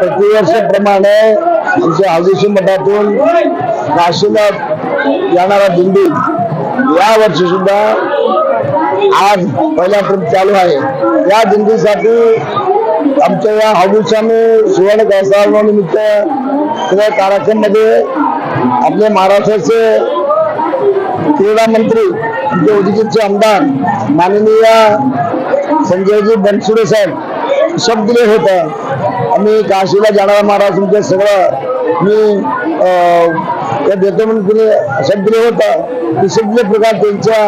प्रतिवर्षाप्रमाणे आमच्या हौदेशी मठातून काशीला जाणारा दिंडी या वर्षी सुद्धा आज पहिला ट्रिप चालू आहे. या दिंडीसाठी आमच्या या हौदेशाने सुवर्ण निमित्त सगळ्या कार्यक्रममध्ये आपले महाराष्ट्राचे क्रीडा मंत्री आमचे उदगीरचे आमदार माननीय संजयजी बनसुडे साहेब शब्द दिले होतं। आम्ही काशीला जाणारा महाराज तुमचं सगळं मी या देतो म्हणून शब्द दिले होतं. की सगळे प्रकार त्यांच्या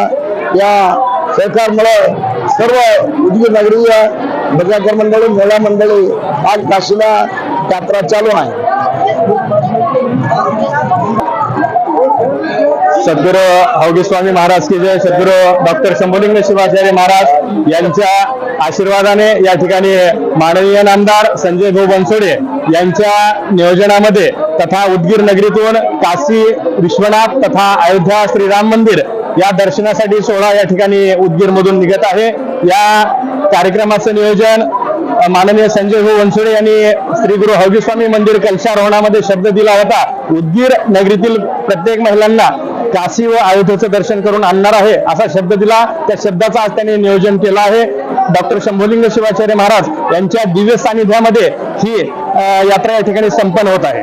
या सरकारमुळं सर्व उद्योग नगरीय भजनाकर मंडळी मेळा मंडळी आज काशीला यात्रा चालू आहे. सद्गुरू हौगीस्वामी महाराज की जय. सद्गुरू डॉक्टर शंभुलिंग शिवाचार्य महाराज यांच्या आशीर्वादाने या ठिकाणी माननीय नामदार संजय भाऊ बनसोडे यांच्या नियोजनामध्ये तथा उदगीर नगरीतून काशी विश्वनाथ तथा अयोध्या श्रीराम मंदिर या दर्शनासाठी सोहळा या ठिकाणी उदगीरमधून निघत आहे. या कार्यक्रमाचं नियोजन माननीय संजय भाऊ बनसोडे यांनी श्री गुरु हौगीस्वामी मंदिर कलशारोहणामध्ये शब्द दिला होता. उदगीर नगरीतील प्रत्येक महिलांना काशी व अयोध्येचं दर्शन करून आणणार आहे असा शब्द दिला. त्या शब्दाचं आज त्यांनी नियोजन केलं आहे. डॉक्टर शंभोलिंग शिवाचार्य महाराज यांच्या दिव्य सानिध्यामध्ये ही यात्रा या ठिकाणी संपन्न होत आहे.